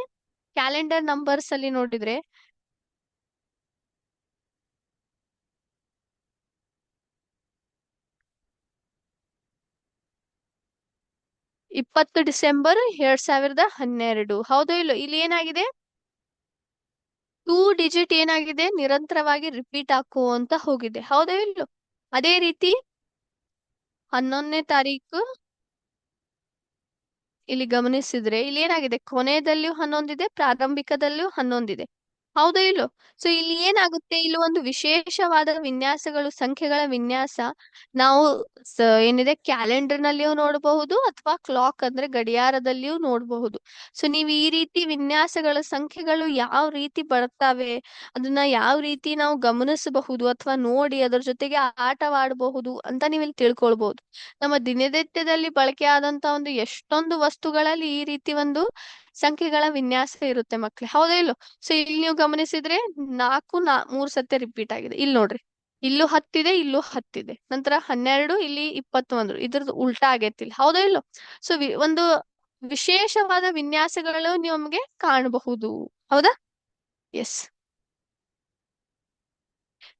ಕ್ಯಾಲೆಂಡರ್ ನಂಬರ್ಸ್ ಅಲ್ಲಿ ನೋಡಿದ್ರೆ ಇಪ್ಪತ್ತು ಡಿಸೆಂಬರ್ ಎರಡ್ ಸಾವಿರದ ಹನ್ನೆರಡು. ಹೌದೋ ಇಲ್ಲೋ? ಇಲ್ಲಿ ಏನಾಗಿದೆ? ಟೂ ಡಿಜಿಟ್ ಏನಾಗಿದೆ? ನಿರಂತರವಾಗಿ ರಿಪೀಟ್ ಅಂತ ಹೋಗಿದೆ. ಹೌದೋ ಇಲ್ಲೋ? ಅದೇ ರೀತಿ ಹನ್ನೊಂದನೇ ತಾರೀಕು ಇಲ್ಲಿ ಗಮನಿಸಿದ್ರೆ ಇಲ್ಲಿ ಏನಾಗಿದೆ? ಕೊನೆಯದಲ್ಲಿಯೂ ಹನ್ನೊಂದಿದೆ, ಪ್ರಾರಂಭಿಕದಲ್ಲಿಯೂ ಹನ್ನೊಂದಿದೆ. ಹೌದಾ ಇಲ್ಲೋ ಸೊ ಇಲ್ಲಿ ಏನಾಗುತ್ತೆ? ಇಲ್ಲಿ ಒಂದು ವಿಶೇಷವಾದ ವಿನ್ಯಾಸಗಳು, ಸಂಖ್ಯೆಗಳ ವಿನ್ಯಾಸ ನಾವು ಏನಿದೆ? ಕ್ಯಾಲೆಂಡರ್ ನಲ್ಲಿಯೂ ನೋಡಬಹುದು ಅಥವಾ ಕ್ಲಾಕ್ ಅಂದ್ರೆ ಗಡಿಯಾರದಲ್ಲಿಯೂ ನೋಡಬಹುದು. ಸೊ ನೀವು ಈ ರೀತಿ ವಿನ್ಯಾಸಗಳ, ಸಂಖ್ಯೆಗಳು ಯಾವ ರೀತಿ ಬರ್ತಾವೆ? ಅದನ್ನ ಯಾವ ರೀತಿ ನಾವು ಗಮನಿಸಬಹುದು ಅಥವಾ ನೋಡಿ ಅದರ ಜೊತೆಗೆ ಆಟವಾಡಬಹುದು ಅಂತ ನೀವು ಇಲ್ಲಿ ತಿಳ್ಕೊಳ್ಬಹುದು. ನಮ್ಮ ದಿನನಿತ್ಯದಲ್ಲಿ ಬಳಕೆ ಆದಂತ ಒಂದು ಎಷ್ಟೊಂದು ವಸ್ತುಗಳಲ್ಲಿ ಈ ರೀತಿ ಒಂದು ಸಂಖ್ಯೆಗಳ ವಿನ್ಯಾಸ ಇರುತ್ತೆ ಮಕ್ಳಿ. ಹೌದಾ ಇಲ್ಲೋ? ಸೊ ಇಲ್ಲಿ ನೀವು ಗಮನಿಸಿದ್ರೆ ನಾಲ್ಕು, ನಾ, ಮೂರ್ ಸತಿ ರಿಪೀಟ್ ಆಗಿದೆ. ಇಲ್ಲಿ ನೋಡ್ರಿ. ಇಲ್ಲೂ ಹತ್ತಿದೆ ಇಲ್ಲೂ ಹತ್ತಿದೆ. ನಂತರ ಹನ್ನೆರಡು, ಇಲ್ಲಿ ಇಪ್ಪತ್ತೊಂದು. ಇದ್ರದ್ದು ಉಲ್ಟಾ ಆಗೈತಿ ಇಲ್ಲಿ ಹೌದಾ ಇಲ್ಲೋ? ಸೊ ಒಂದು ವಿಶೇಷವಾದ ವಿನ್ಯಾಸಗಳು ನಿಮ್ಗೆ ಕಾಣಬಹುದು. ಹೌದಾ? ಎಸ್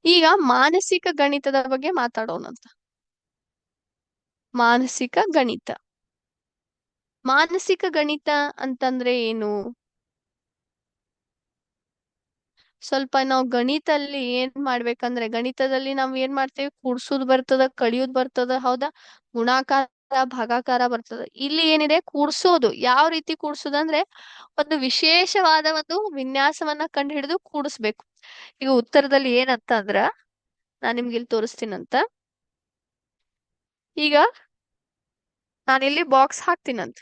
ಈಗ ಮಾನಸಿಕ ಗಣಿತದ ಬಗ್ಗೆ ಮಾತಾಡೋಣಂತ. ಮಾನಸಿಕ ಗಣಿತ. ಮಾನಸಿಕ ಗಣಿತ ಅಂತಂದ್ರೆ ಏನು? ಸ್ವಲ್ಪ ನಾವು ಗಣಿತಲ್ಲಿ ಏನ್ ಮಾಡ್ಬೇಕಂದ್ರೆ, ಗಣಿತದಲ್ಲಿ ನಾವ್ ಏನ್ ಮಾಡ್ತೇವೆ? ಕೂಡ್ಸುದ್ ಬರ್ತದ, ಕಳಿಯುದ್ ಬರ್ತದ, ಹೌದಾ? ಗುಣಾಕಾರ, ಭಾಗಾಕಾರ ಬರ್ತದ. ಇಲ್ಲಿ ಏನಿದೆ? ಕೂಡ್ಸೋದು. ಯಾವ ರೀತಿ ಕೂಡ್ಸೋದಂದ್ರೆ, ಒಂದು ವಿಶೇಷವಾದ ಒಂದು ವಿನ್ಯಾಸವನ್ನ ಕಂಡು ಹಿಡಿದು ಕೂಡಿಸ್ಬೇಕು. ಈಗ ಉತ್ತರದಲ್ಲಿ ಏನಂತ ಅಂದ್ರ, ನಾನ್ ನಿಮ್ಗೆ ಇಲ್ಲಿ ತೋರಿಸ್ತೀನಂತ. ಈಗ ನಾನಿಲ್ಲಿ ಬಾಕ್ಸ್ ಹಾಕ್ತೀನಂತ.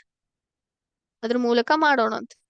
ಅದ್ರ ಮೂಲಕ ಮಾಡೋಣಂತ. ಸೊ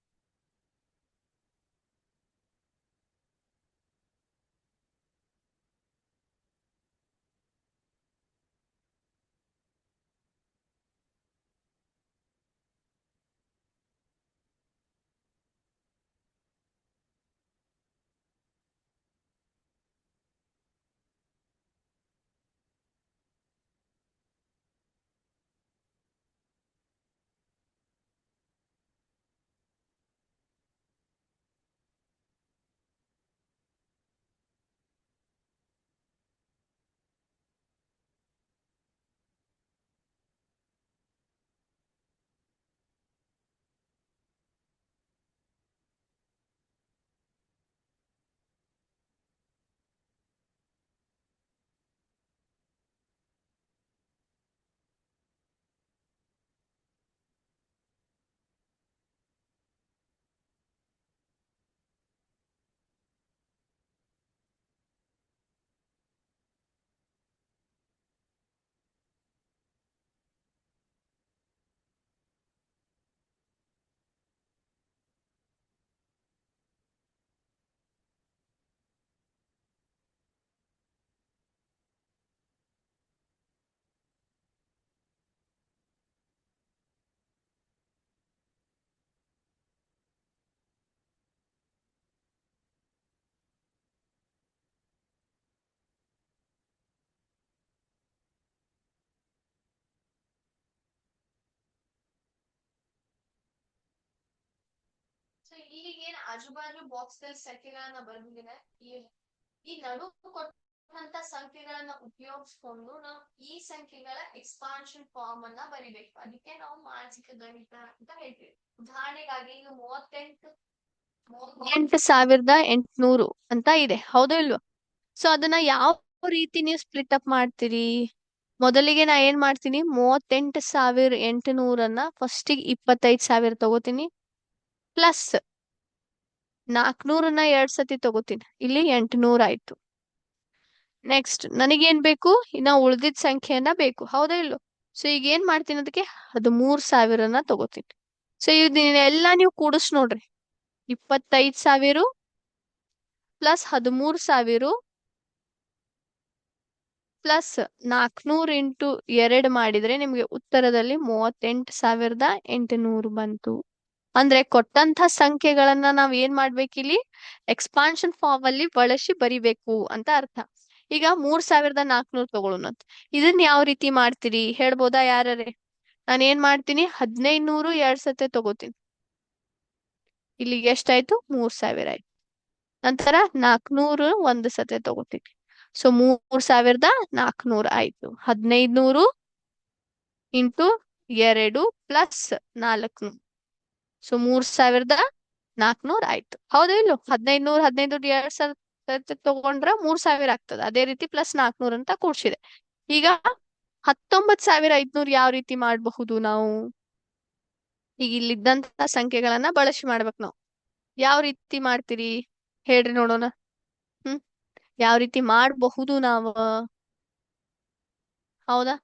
ಈಗ ಆಜು ಬಾಜು ಬಾಕ್ಸ್ನಲ್ಲಿ ಸಂಖ್ಯೆಗಳನ್ನ ಬರ್ದಿದ್ದೇನೆ ಈ ನಡು ಕೊಟ್ಟಂತ ಸಂಖ್ಯೆಗಳನ್ನ ಉಪಯೋಗಿಸ್ಕೊಂಡು ನಾವು ಈ ಸಂಖ್ಯೆಗಳ ಎಕ್ಸ್ಪಾನ್ಷನ್ ಫಾರ್ಮ್ ಅನ್ನ ಬರಿಬೇಕು. ಅದಕ್ಕೆ ನಾವು ಮಾನಸಿಕ ಗಣಿತ ಅಂತ ಹೇಳ್ತೀವಿ. ಉದಾಹರಣೆಗಾಗಿ ಈಗ ಮೂವತ್ತೆಂಟು, ಎಂಟು ಸಾವಿರದ ಎಂಟುನೂರು ಅಂತ ಇದೆ. ಹೌದಾ ಇಲ್ವೋ? ಸೊ ಅದನ್ನ ಯಾವ ರೀತಿ ನೀವು ಸ್ಪ್ಲಿಟ್ ಅಪ್ ಮಾಡ್ತೀರಿ? ಮೊದಲಿಗೆ ನಾ ಏನ್ ಮಾಡ್ತೀನಿ? ಮೂವತ್ತೆಂಟು ಸಾವಿರ ಎಂಟುನೂರನ್ನ ಫಸ್ಟಿಗೆ ಇಪ್ಪತ್ತೈದು ಸಾವಿರ ತಗೋತೀನಿ. ಪ್ಲಸ್ ನಾಲ್ಕನೂರನ್ನ ಎರಡ್ ಸತಿ ತಗೋತೀನಿ. ಇಲ್ಲಿ ಎಂಟುನೂರ ಆಯ್ತು. ನೆಕ್ಸ್ಟ್ ನನಗೇನ್ ಬೇಕು? ಇನ್ನ ಉಳ್ದಿದ್ ಸಂಖ್ಯೆಯನ್ನ ಬೇಕು. ಹೌದಾ ಇಲ್ಲೋ? ಸೊ ಈಗ ಏನ್ ಮಾಡ್ತೀನಿ ಅದಕ್ಕೆ ಹದಿಮೂರ್ ಸಾವಿರನ ತಗೋತೀನಿ. ಸೊ ಇದನ್ನೆಲ್ಲ ನೀವು ಕೂಡಿಸ್ ನೋಡ್ರಿ. ಇಪ್ಪತ್ತೈದ್ ಸಾವಿರ ಪ್ಲಸ್ ಹದಿಮೂರ್ ಸಾವಿರ ಪ್ಲಸ್ ನಾಲ್ಕನೂರ್ ಇಂಟು ಎರಡ್ ಮಾಡಿದ್ರೆ ನಿಮ್ಗೆ ಉತ್ತರದಲ್ಲಿ ಮೂವತ್ತೆಂಟು ಸಾವಿರದ ಎಂಟುನೂರು ಬಂತು. ಅಂದ್ರೆ ಕೊಟ್ಟಂತ ಸಂಖ್ಯೆಗಳನ್ನ ನಾವ್ ಏನ್ ಮಾಡ್ಬೇಕಿಲ್ಲಿ ಎಕ್ಸ್ಪಾನ್ಷನ್ ಫಾರ್ಮ್ ಅಲ್ಲಿ ಬಳಸಿ ಬರಿಬೇಕು ಅಂತ ಅರ್ಥ. ಈಗ ಮೂರ್ ಸಾವಿರದ ನಾಲ್ಕನೂರ್ ತಗೊಳ್ಳೋಣ ಇದನ್ನ ಯಾವ ರೀತಿ ಮಾಡ್ತೀರಿ? ಹೇಳ್ಬೋದಾ ಯಾರೇ ನಾನು ಏನ್ ಮಾಡ್ತೀನಿ? ಹದಿನೈದು ನೂರು ಎರಡ್ ಸತೆ ತಗೋತೀನಿ. ಇಲ್ಲಿಗೆ ಎಷ್ಟಾಯ್ತು? ಮೂರ್ ಸಾವಿರ ಆಯ್ತು. ನಂತರ ನಾಲ್ಕನೂರು ಒಂದು ಸತೆ ತಗೋತೀನಿ. ಸೊ ಮೂರ್ ಸಾವಿರದ ನಾಲ್ಕನೂರು ಆಯ್ತು. ಹದಿನೈದು ನೂರು ಇಂಟು ಎರಡು ಪ್ಲಸ್ ನಾಲ್ಕನೂರು. ಸೊ ಮೂರ್ ಸಾವಿರದ ನಾಲ್ಕನೂರ್ ಆಯ್ತು. ಹೌದಾ ಇಲ್ಲೋ ಹದಿನೈದು ನೂರ್ ಹದಿನೈದು ಎರಡ್ ಸಾವಿರ ತಗೊಂಡ್ರ ಮೂರ್ ಸಾವಿರ ಆಗ್ತದ. ಅದೇ ರೀತಿ ಪ್ಲಸ್ ನಾಲ್ಕನೂರ್ ಅಂತ ಕೂಡ್ಸಿದೆ. ಈಗ ಹತ್ತೊಂಬತ್ ಸಾವಿರ ಐದ್ನೂರ್ ಯಾವ ರೀತಿ ಮಾಡಬಹುದು ನಾವು? ಈಗ ಇಲ್ಲಿದ್ದಂತ ಸಂಖ್ಯೆಗಳನ್ನ ಬಳಸಿ ಮಾಡ್ಬೇಕು ನಾವು. ಯಾವ ರೀತಿ ಮಾಡ್ತೀರಿ? ಹೇಳ್ರಿ ನೋಡೋಣ. ಹ್ಮ್. ಯಾವ ರೀತಿ ಮಾಡಬಹುದು ನಾವು? ಹೌದಾ?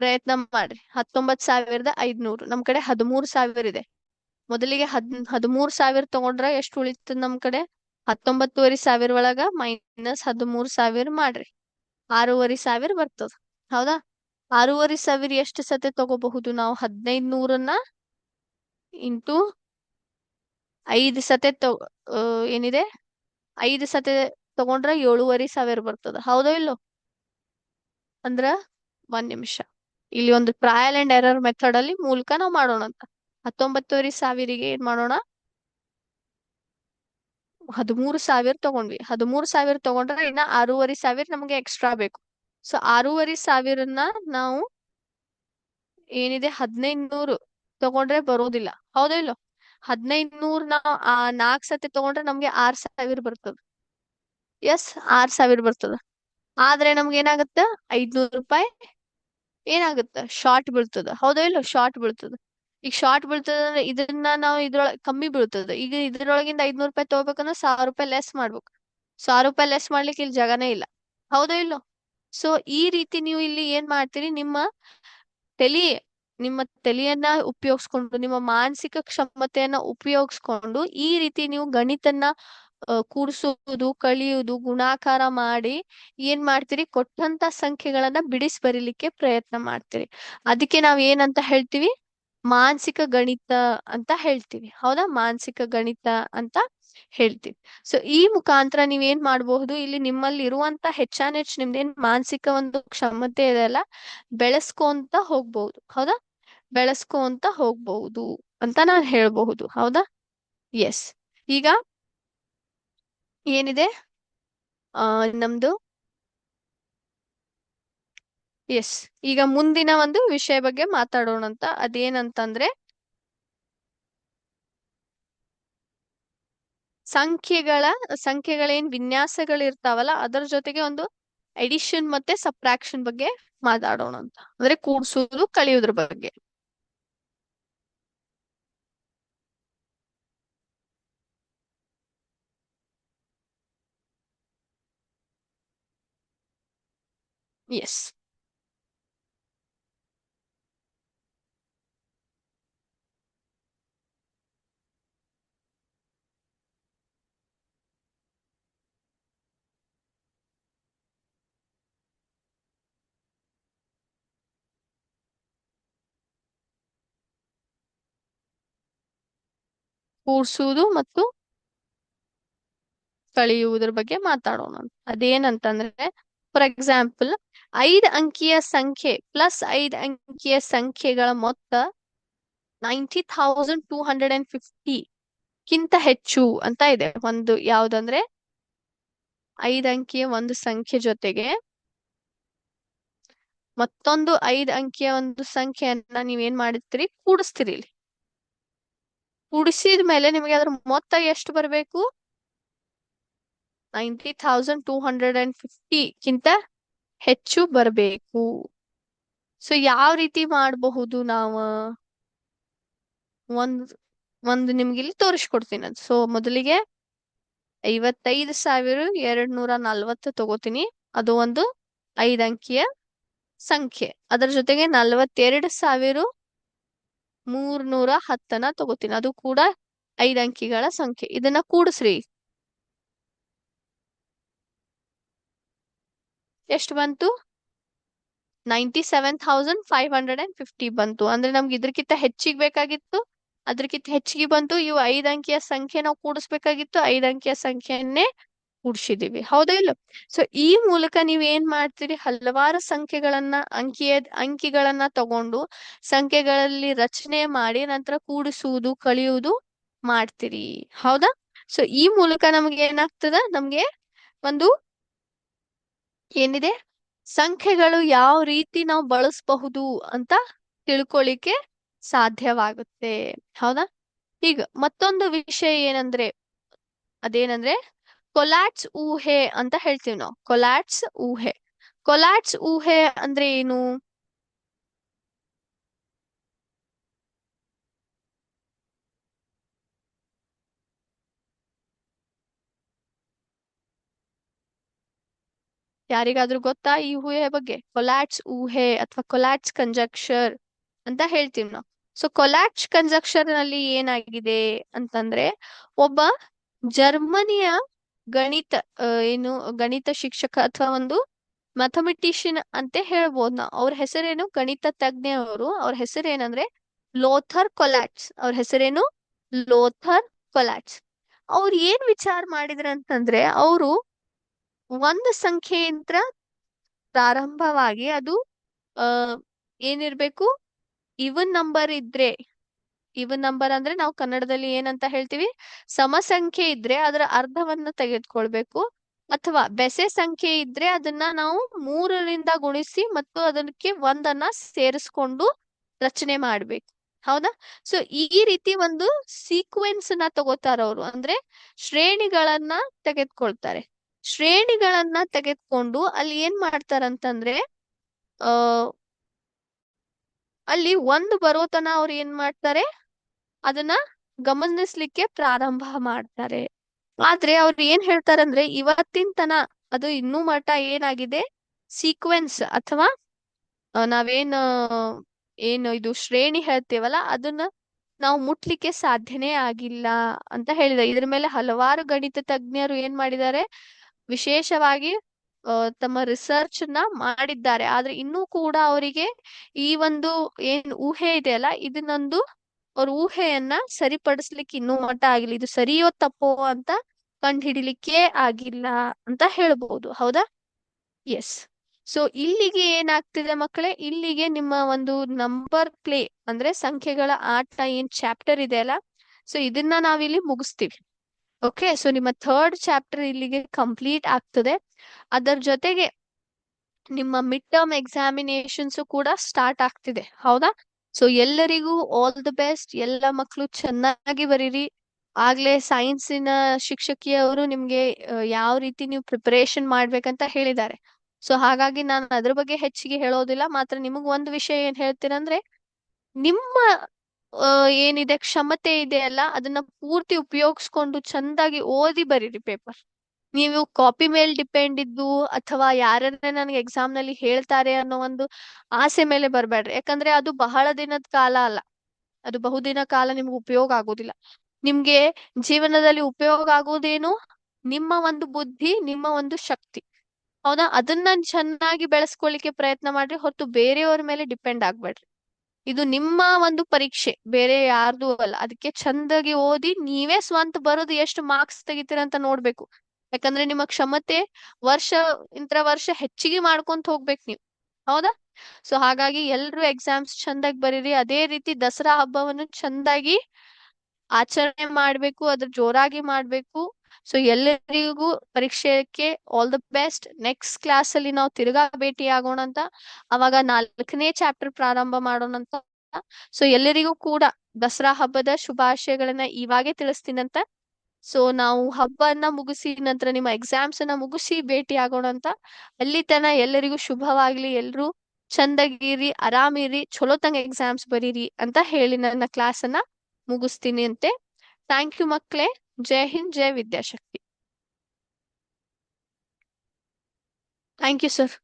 ಪ್ರಯತ್ನ ಮಾಡ್ರಿ. ಹತ್ತೊಂಬತ್ ಸಾವಿರದ ಐದ್ನೂರು. ನಮ್ ಕಡೆ ಹದಿಮೂರು ಸಾವಿರ ಇದೆ. ಮೊದಲಿಗೆ ಹದ್, ಹದಿಮೂರ್ ಸಾವಿರ ತಗೊಂಡ್ರ ಎಷ್ಟು ಉಳಿತದ ನಮ್ ಕಡೆ? ಹತ್ತೊಂಬತ್ತುವರೆ ಸಾವಿರ ಒಳಗ ಮೈನಸ್ ಹದಿಮೂರ್ ಸಾವಿರ ಮಾಡ್ರಿ. ಆರೂವರೆ ಸಾವಿರ ಬರ್ತದ. ಹೌದಾ? ಆರೂವರೆ ಸಾವಿರ ಎಷ್ಟು ಸತೆ ತಗೋಬಹುದು ನಾವು? ಹದಿನೈದ್ ನೂರನ್ನ ಇಂಟು ಐದು ಸತೆ ತಗೋ ಏನಿದೆ? ಐದು ಸತೆ ತಗೊಂಡ್ರ ಏಳುವರೆ ಸಾವಿರ ಬರ್ತದ. ಹೌದೋ ಇಲ್ಲೋ? ಅಂದ್ರ ಒಂದ್ ನಿಮಿಷ. ಇಲ್ಲಿ ಒಂದು ಟ್ರಯಲ್ ಅಂಡ್ ಎರರ್ ಮೆಥಡ್ ಅಲ್ಲಿ ಮೂಲಕ ನಾವು ಮಾಡೋಣ ಅಂತ ಹತ್ತೊಂಬತ್ತುವರೆ ಸಾವಿರಿಗೆ ಏನ್ ಮಾಡೋಣ? ಹದಿಮೂರು ಸಾವಿರ ತಗೊಂಡ್ವಿ. ಹದಿಮೂರು ಸಾವಿರ ತಗೊಂಡ್ರೆ ಇನ್ನ ಆರೂವರೆ ಸಾವಿರ ನಮಗೆ ಎಕ್ಸ್ಟ್ರಾ ಬೇಕು. ಸೊ ಆರೂವರೆ ಸಾವಿರನ್ನ ನಾವು ಏನಿದೆ? ಹದಿನೈದು ನೂರು ತಗೊಂಡ್ರೆ ಬರೋದಿಲ್ಲ. ಹೌದಾ ಇಲ್ಲೋ? ಹದಿನೈದು ನಾವು ಆ, ನಾಲ್ಕ್ ಸತಿ ತಗೊಂಡ್ರೆ ನಮ್ಗೆ ಆರ್ ಸಾವಿರ ಬರ್ತದ. ಎಸ್ ಆರ್ ಸಾವಿರ ಬರ್ತದ. ಆದ್ರೆ ನಮ್ಗೆ ಏನಾಗತ್ತ? ಐದ್ನೂರು ರೂಪಾಯಿ ಏನಾಗುತ್ತ? ಶಾರ್ಟ್ ಬೀಳ್ತದ. ಹೌದಾ ಇಲ್ಲೋ? ಶಾರ್ಟ್ ಬೀಳ್ತದ. ಈಗ ಶಾರ್ಟ್ ಬೀಳ್ತದ ಅಂದ್ರೆ ಇದನ್ನ ನಾವು ಇದ್ರೊಳಗೆ ಕಮ್ಮಿ ಬೀಳ್ತದ. ಈಗ ಇದ್ರೊಳಗಿಂದ ಐದ್ನೂರ್ ರೂಪಾಯಿ ತಗೋಬೇಕಂದ್ರೆ ಸಾವಿರ ರೂಪಾಯಿ ಲೆಸ್ ಮಾಡ್ಬೇಕು. ಸಾವಿರ ರೂಪಾಯಿ ಲೆಸ್ ಮಾಡ್ಲಿಕ್ಕೆ ಇಲ್ಲಿ ಜಾಗನೇ ಇಲ್ಲ. ಹೌದೋ ಇಲ್ಲೋ? ಸೊ ಈ ರೀತಿ ನೀವು ಇಲ್ಲಿ ಏನ್ ಮಾಡ್ತೀರಿ? ನಿಮ್ಮ ತಲಿ, ನಿಮ್ಮ ತಲೆಯನ್ನ ಉಪಯೋಗಿಸ್ಕೊಂಡು, ನಿಮ್ಮ ಮಾನಸಿಕ ಕ್ಷಮತೆಯನ್ನ ಉಪಯೋಗಿಸ್ಕೊಂಡು ಈ ರೀತಿ ನೀವು ಗಣಿತನ್ನ ಕೂಡ್ಸುವುದು ಕಳಿಯುವುದು ಗುಣಾಕಾರ ಮಾಡಿ ಏನ್ ಮಾಡ್ತೀರಿ? ಕೊಟ್ಟಂತ ಸಂಖ್ಯೆಗಳನ್ನ ಬಿಡಿಸಿ ಬರೀಲಿಕ್ಕೆ ಪ್ರಯತ್ನ ಮಾಡ್ತೀರಿ. ಅದಕ್ಕೆ ನಾವ್ ಏನಂತ ಹೇಳ್ತೀವಿ? ಮಾನಸಿಕ ಗಣಿತ ಅಂತ ಹೇಳ್ತೀವಿ. ಹೌದಾ? ಮಾನಸಿಕ ಗಣಿತ ಅಂತ ಹೇಳ್ತೀವಿ. ಸೊ ಈ ಮುಖಾಂತರ ನೀವೇನ್ ಮಾಡಬಹುದು? ಇಲ್ಲಿ ನಿಮ್ಮಲ್ಲಿ ಇರುವಂತ ಹೆಚ್ಚಾನ್ ಹೆಚ್ಚು ನಿಮ್ದೇನ್ ಮಾನಸಿಕ ಒಂದು ಕ್ಷಮತೆ ಇದೆಯಲ್ಲ ಬೆಳೆಸ್ಕೊಂತ ಹೋಗ್ಬಹುದು. ಹೌದಾ? ಬೆಳೆಸ್ಕೊಂತ ಹೋಗ್ಬಹುದು ಅಂತ ನಾನ್ ಹೇಳ್ಬಹುದು. ಹೌದಾ? ಎಸ್ ಈಗ ಏನಿದೆ? ಆ, ನಮ್ದು ಎಸ್ ಈಗ ಮುಂದಿನ ಒಂದು ವಿಷಯ ಬಗ್ಗೆ ಮಾತಾಡೋಣ ಅಂತ. ಅದೇನಂತಂದ್ರೆ, ಸಂಖ್ಯೆಗಳ, ಸಂಖ್ಯೆಗಳೇನ್ ವಿನ್ಯಾಸಗಳಿರ್ತಾವಲ್ಲ, ಅದರ ಜೊತೆಗೆ ಒಂದು ಎಡಿಷನ್ ಮತ್ತೆ ಸಪ್ರಾಕ್ಷನ್ ಬಗ್ಗೆ ಮಾತಾಡೋಣ ಅಂತ. ಅಂದ್ರೆ ಕೂಡ್ಸೋದು ಕಳಿಯೋದ್ರ ಬಗ್ಗೆ. ಎಸ್ ಕೂಡ್ಸುವುದು ಮತ್ತು ಕಳೆಯುವುದ್ರ ಬಗ್ಗೆ ಮಾತಾಡೋಣ. ಅದೇನಂತಂದ್ರೆ ಫಾರ್ ಎಕ್ಸಾಂಪಲ್ ಐದ್ ಅಂಕಿಯ ಸಂಖ್ಯೆ ಪ್ಲಸ್ ಐದ್ ಅಂಕಿಯ ಸಂಖ್ಯೆಗಳ ಮೊತ್ತ ninety thousand two hundred and fifty ಕಿಂತ ಹೆಚ್ಚು ಅಂತ ಇದೆ. ಒಂದು ಯಾವ್ದಂದ್ರೆ, ಐದ್ ಅಂಕಿಯ ಒಂದು ಸಂಖ್ಯೆ ಜೊತೆಗೆ ಮತ್ತೊಂದು ಐದ್ ಅಂಕಿಯ ಒಂದು ಸಂಖ್ಯೆಯನ್ನ ನೀವೇನ್ ಮಾಡಿರ್ತೀರಿ? ಕೂಡಿಸ್ತೀರಿ ಇಲ್ಲಿ. ಕೂಡಿಸಿದ ಮೇಲೆ ನಿಮಗೆ ಅದ್ರ ಮೊತ್ತ ಎಷ್ಟು ಬರಬೇಕು? Ninety thousand two hundred and ಫಿಫ್ಟಿಕ್ಕಿಂತ ಹೆಚ್ಚು ಬರಬೇಕು. ಸೊ ಯಾವ ರೀತಿ ಮಾಡಬಹುದು ನಾವು? ಒಂದ್, ಒಂದು ನಿಮ್ಗೆ ಇಲ್ಲಿ ತೋರಿಸ್ಕೊಡ್ತೀನಿ ಅದು. ಸೊ ಮೊದಲಿಗೆ ಐವತ್ತೈದು ಸಾವಿರ ಎರಡ್ ನೂರ ನಲ್ವತ್ತು ತಗೋತೀನಿ. ಅದು ಒಂದು ಐದ್ ಅಂಕಿಯ ಸಂಖ್ಯೆ. ಅದರ ಜೊತೆಗೆ ನಲ್ವತ್ತೆರಡು ಸಾವಿರ ಮೂರ್ನೂರ ಹತ್ತನ ತಗೋತೀನಿ. ಅದು ಕೂಡ ಐದ್ ಅಂಕಿಗಳ ಸಂಖ್ಯೆ. ಇದನ್ನ ಕೂಡಿಸ್ರಿ. ಎಷ್ಟು ಬಂತು? Ninety seven thousand five hundred and fifty ಬಂತು. ಅಂದ್ರೆ ನಮ್ಗೆ ಇದ್ರಕ್ಕಿಂತ ಹೆಚ್ಚಿಗೆ ಬೇಕಾಗಿತ್ತು. ಅದ್ರಕ್ಕಿಂತ ಹೆಚ್ಚಿಗೆ ಬಂತು. ಇವು ಐದ್ ಅಂಕಿಯ ಸಂಖ್ಯೆ ನಾವು ಕೂಡಿಸ್ಬೇಕಾಗಿತ್ತು. ಐದ್ ಅಂಕಿಯ ಸಂಖ್ಯೆಯನ್ನೇ ಕೂಡ್ಸಿದೀವಿ. ಹೌದಾ ಇಲ್ಲ? ಸೊ ಈ ಮೂಲಕ ನೀವ್ ಏನ್ ಮಾಡ್ತೀರಿ? ಹಲವಾರು ಸಂಖ್ಯೆಗಳನ್ನ ಅಂಕಿಯ, ಅಂಕಿಗಳನ್ನ ತಗೊಂಡು ಸಂಖ್ಯೆಗಳಲ್ಲಿ ರಚನೆ ಮಾಡಿ ನಂತರ ಕೂಡಿಸುವುದು ಕಳಿಯುವುದು ಮಾಡ್ತೀರಿ. ಹೌದಾ? ಸೊ ಈ ಮೂಲಕ ನಮ್ಗೆ ಏನಾಗ್ತದ? ನಮ್ಗೆ ಒಂದು ಏನಿದೆ? ಸಂಖ್ಯೆಗಳು ಯಾವ ರೀತಿ ನಾವು ಬಳಸಬಹುದು ಅಂತ ತಿಳ್ಕೊಳ್ಳಿಕ್ಕೆ ಸಾಧ್ಯವಾಗುತ್ತೆ. ಹೌದಾ? ಈಗ ಮತ್ತೊಂದು ವಿಷಯ ಏನಂದ್ರೆ, ಅದೇನಂದ್ರೆ ಕೊಲಾಟ್ಸ್ ಊಹೆ ಅಂತ ಹೇಳ್ತೀವಿ ನಾವು. ಕೊಲಾಟ್ಸ್ ಊಹೆ. ಕೊಲಾಟ್ಸ್ ಊಹೆ ಅಂದ್ರೆ ಏನು? ಯಾರಿಗಾದ್ರೂ ಗೊತ್ತಾ ಈ ಊಹೆ ಬಗ್ಗೆ? ಕೊಲಾಟ್ಸ್ ಊಹೆ ಅಥವಾ ಕೊಲಾಟ್ಸ್ ಕಂಜಕ್ಷರ್ ಅಂತ ಹೇಳ್ತೀವಿ ನಾವು. ಸೊ ಕೊಲಾಟ್ಸ್ ಕಂಜಕ್ಷರ್ನಲ್ಲಿ ಏನಾಗಿದೆ ಅಂತಂದ್ರೆ, ಒಬ್ಬ ಜರ್ಮನಿಯ ಗಣಿತ ಏನು ಗಣಿತ ಶಿಕ್ಷಕ ಅಥವಾ ಒಂದು ಮ್ಯಾಥಮೆಟಿಷಿಯನ್ ಅಂತ ಹೇಳ್ಬೋದು ನಾವು. ಅವ್ರ ಹೆಸರೇನು? ಗಣಿತ ತಜ್ಞ ಅವರು. ಅವ್ರ ಹೆಸರೇನಂದ್ರೆ ಲೋಥರ್ ಕೊಲಾಟ್ಸ್. ಅವ್ರ ಹೆಸರೇನು? Lothar Kolatz. ಅವ್ರು ಏನ್ ವಿಚಾರ ಮಾಡಿದ್ರ ಅಂತಂದ್ರೆ ಅವರು ಒಂದು ಸಂಖ್ಯೆಯಿಂದ ಪ್ರಾರಂಭವಾಗಿ ಅದು, ಆ, ಏನಿರ್ಬೇಕು? ಇವನ್ ನಂಬರ್ ಇದ್ರೆ ಇವನ್ ನಂಬರ್ ಅಂದ್ರೆ ನಾವು ಕನ್ನಡದಲ್ಲಿ ಏನಂತ ಹೇಳ್ತೀವಿ? ಸಮಸಂಖ್ಯೆ ಇದ್ರೆ ಅದರ ಅರ್ಧವನ್ನ ತೆಗೆದುಕೊಳ್ಬೇಕು. ಅಥವಾ ಬೆಸೆ ಸಂಖ್ಯೆ ಇದ್ರೆ ಅದನ್ನ ನಾವು ಮೂರರಿಂದ ಗುಣಿಸಿ ಮತ್ತು ಅದಕ್ಕೆ ಒಂದನ್ನ ಸೇರಿಸ್ಕೊಂಡು ರಚನೆ ಮಾಡ್ಬೇಕು. ಹೌದಾ? ಸೊ ಈ ರೀತಿ ಒಂದು ಸೀಕ್ವೆನ್ಸ್ನ ತಗೋತಾರ ಅವರು. ಅಂದ್ರೆ ಶ್ರೇಣಿಗಳನ್ನ ತೆಗೆದುಕೊಳ್ತಾರೆ. ಶ್ರೇಣಿಗಳನ್ನ ತೆಗೆದುಕೊಂಡು ಅಲ್ಲಿ ಏನ್ ಮಾಡ್ತಾರಂತಂದ್ರೆ ಆ, ಅಲ್ಲಿ ಒಂದು ಬರೋತನ ಅವ್ರು ಏನ್ ಮಾಡ್ತಾರೆ? ಅದನ್ನ ಗಮನಿಸ್ಲಿಕ್ಕೆ ಪ್ರಾರಂಭ ಮಾಡ್ತಾರೆ. ಆದ್ರೆ ಅವ್ರು ಏನ್ ಹೇಳ್ತಾರಂದ್ರೆ ಇವತ್ತಿನ ತನ ಅದು ಇನ್ನೂ ಮಟ್ಟ ಏನಾಗಿದೆ? ಸೀಕ್ವೆನ್ಸ್ ಅಥವಾ ನಾವೇನು ಏನು ಇದು ಶ್ರೇಣಿ ಹೇಳ್ತೇವಲ್ಲ ಅದನ್ನ ನಾವು ಮುಟ್ಲಿಕ್ಕೆ ಸಾಧ್ಯನೇ ಆಗಿಲ್ಲ ಅಂತ ಹೇಳಿದ್ರೆ ಇದ್ರ ಮೇಲೆ ಹಲವಾರು ಗಣಿತ ತಜ್ಞರು ಏನ್ ಮಾಡಿದ್ದಾರೆ? ವಿಶೇಷವಾಗಿ ತಮ್ಮ ರಿಸರ್ಚ್ನ ಮಾಡಿದ್ದಾರೆ. ಆದ್ರೆ ಇನ್ನೂ ಕೂಡ ಅವರಿಗೆ ಈ ಒಂದು ಏನ್ ಊಹೆ ಇದೆ ಅಲ್ಲ ಇದನ್ನೊಂದು ಅವ್ರ ಊಹೆಯನ್ನ ಸರಿಪಡಿಸ್ಲಿಕ್ಕೆ ಇನ್ನೂ ಮಟ್ಟ ಆಗಿಲ್ಲ. ಇದು ಸರಿಯೋ ತಪ್ಪೋ ಅಂತ ಕಂಡುಹಿಡಿಲಿಕ್ಕೆ ಆಗಿಲ್ಲ ಅಂತ ಹೇಳ್ಬೋದು. ಹೌದಾ? ಎಸ್ ಸೊ ಇಲ್ಲಿಗೆ ಏನಾಗ್ತಿದೆ ಮಕ್ಕಳೇ? ಇಲ್ಲಿಗೆ ನಿಮ್ಮ ಒಂದು ನಂಬರ್ ಪ್ಲೇ ಅಂದ್ರೆ ಸಂಖ್ಯೆಗಳ ಆಟ ಏನ್ ಚಾಪ್ಟರ್ ಇದೆ ಅಲ್ಲ? ಸೊ ಇದನ್ನ ನಾವಿಲ್ಲಿ ಮುಗಿಸ್ತೀವಿ. ಓಕೆ ಸೊ ನಿಮ್ಮ ಥರ್ಡ್ ಚಾಪ್ಟರ್ ಇಲ್ಲಿಗೆ ಕಂಪ್ಲೀಟ್ ಆಗ್ತದೆ. ಅದರ ಜೊತೆಗೆ ನಿಮ್ಮ ಮಿಡ್ ಟರ್ಮ್ ಎಕ್ಸಾಮಿನೇಷನ್ಸ್ ಕೂಡ ಸ್ಟಾರ್ಟ್ ಆಗ್ತಿದೆ. ಹೌದಾ? ಸೊ ಎಲ್ಲರಿಗೂ ಆಲ್ ದ ಬೆಸ್ಟ್ ಎಲ್ಲ ಮಕ್ಕಳು ಚೆನ್ನಾಗಿ ಬರೀರಿ. ಆಗ್ಲೇ ಸೈನ್ಸಿನ ಶಿಕ್ಷಕಿಯವರು ನಿಮ್ಗೆ ಯಾವ ರೀತಿ ನೀವು ಪ್ರಿಪರೇಷನ್ ಮಾಡ್ಬೇಕಂತ ಹೇಳಿದ್ದಾರೆ. ಸೊ ಹಾಗಾಗಿ ನಾನು ಅದ್ರ ಬಗ್ಗೆ ಹೆಚ್ಚಿಗೆ ಹೇಳೋದಿಲ್ಲ. ಮಾತ್ರ ನಿಮಗ್ ಒಂದು ವಿಷಯ ಏನ್ ಹೇಳ್ತೀರಂದ್ರೆ ನಿಮ್ಮ ಏನಿದೆ, ಕ್ಷಮತೆ ಇದೆ ಅಲ್ಲ ಅದನ್ನ ಪೂರ್ತಿ ಉಪಯೋಗಿಸ್ಕೊಂಡು ಚಂದಾಗಿ ಓದಿ ಬರೀರಿ ಪೇಪರ್ ನೀವು ಕಾಪಿ ಮೇಲ್ ಡಿಪೆಂಡ್ ಇದ್ದು ಅಥವಾ ಯಾರನ್ನೇ ನನಗೆ ಎಕ್ಸಾಮ್ನಲ್ಲಿ ಹೇಳ್ತಾರೆ ಅನ್ನೋ ಒಂದು ಆಸೆ ಮೇಲೆ ಬರ್ಬೇಡ್ರಿ. ಯಾಕಂದ್ರೆ ಅದು ಬಹಳ ದಿನದ ಕಾಲ ಅಲ್ಲ. ಅದು ಬಹುದಿನ ಕಾಲ ನಿಮ್ಗೆ ಉಪಯೋಗ ಆಗೋದಿಲ್ಲ. ನಿಮ್ಗೆ ಜೀವನದಲ್ಲಿ ಉಪಯೋಗ ಆಗೋದೇನು? ನಿಮ್ಮ ಒಂದು ಬುದ್ಧಿ, ನಿಮ್ಮ ಒಂದು ಶಕ್ತಿ. ಹೌದಾ? ಅದನ್ನ ಚೆನ್ನಾಗಿ ಬೆಳೆಸ್ಕೊಳ್ಳಿಕ್ಕೆ ಪ್ರಯತ್ನ ಮಾಡ್ರಿ. ಹೊರತು ಬೇರೆಯವ್ರ ಮೇಲೆ ಡಿಪೆಂಡ್ ಆಗ್ಬೇಡ್ರಿ. ಇದು ನಿಮ್ಮ ಒಂದು ಪರೀಕ್ಷೆ. ಬೇರೆ ಯಾರ್ದು ಅಲ್ಲ. ಅದಕ್ಕೆ ಚಂದಾಗಿ ಓದಿ ನೀವೇ ಸ್ವಂತ ಬರೋದು ಎಷ್ಟು ಮಾರ್ಕ್ಸ್ ತೆಗಿತೀರ ಅಂತ ನೋಡ್ಬೇಕು. ಯಾಕಂದ್ರೆ ನಿಮ್ಮ ಕ್ಷಮತೆ ವರ್ಷ, ಇಂತ್ರ ವರ್ಷ ಹೆಚ್ಚಿಗೆ ಮಾಡ್ಕೊಂತ ಹೋಗ್ಬೇಕು ನೀವು. ಹೌದಾ? ಸೊ ಹಾಗಾಗಿ ಎಲ್ರು ಎಕ್ಸಾಮ್ಸ್ ಚಂದಾಗಿ ಬರೀರಿ. ಅದೇ ರೀತಿ ದಸರಾ ಹಬ್ಬವನ್ನು ಚಂದಾಗಿ ಆಚರಣೆ ಮಾಡ್ಬೇಕು, ಅದ್ರ ಜೋರಾಗಿ ಮಾಡ್ಬೇಕು. ಸೊ ಎಲ್ಲರಿಗೂ ಪರೀಕ್ಷೆಗೆ all the best next class ಅಲ್ಲಿ ನಾವು ತಿರ್ಗಾ ಭೇಟಿ ಆಗೋಣ ಅಂತ. ಅವಾಗ ನಾಲ್ಕನೇ ಚಾಪ್ಟರ್ ಪ್ರಾರಂಭ ಮಾಡೋಣ ಅಂತ. ಸೊ ಎಲ್ಲರಿಗೂ ಕೂಡ ದಸರಾ ಹಬ್ಬದ ಶುಭಾಶಯಗಳನ್ನ ಇವಾಗೆ ತಿಳಿಸ್ತೀನಂತ ಸೊ ನಾವು ಹಬ್ಬನ ಮುಗಿಸಿ ನಂತರ ನಿಮ್ಮ ಎಕ್ಸಾಮ್ಸ್ ಅನ್ನ ಮುಗಿಸಿ ಭೇಟಿ ಆಗೋಣ ಅಂತ. ಅಲ್ಲಿ ತನ ಎಲ್ಲರಿಗೂ ಶುಭವಾಗ್ಲಿ. ಎಲ್ರು ಚಂದಾಗಿರಿ, ಆರಾಮಿರಿ ಚಲೋ ತಂಗ ಎಕ್ಸಾಮ್ಸ್ ಬರೀರಿ ಅಂತ ಹೇಳಿ ನನ್ನ ಕ್ಲಾಸ್ ಅನ್ನ ಮುಗಿಸ್ತೀನಿ ಅಂತೆ. ಥ್ಯಾಂಕ್ ಯು ಮಕ್ಕಳೇ ಜೈ ಹಿಂದ್, ಜೈ ವಿದ್ಯಾಶಕ್ತಿ. Thank you sir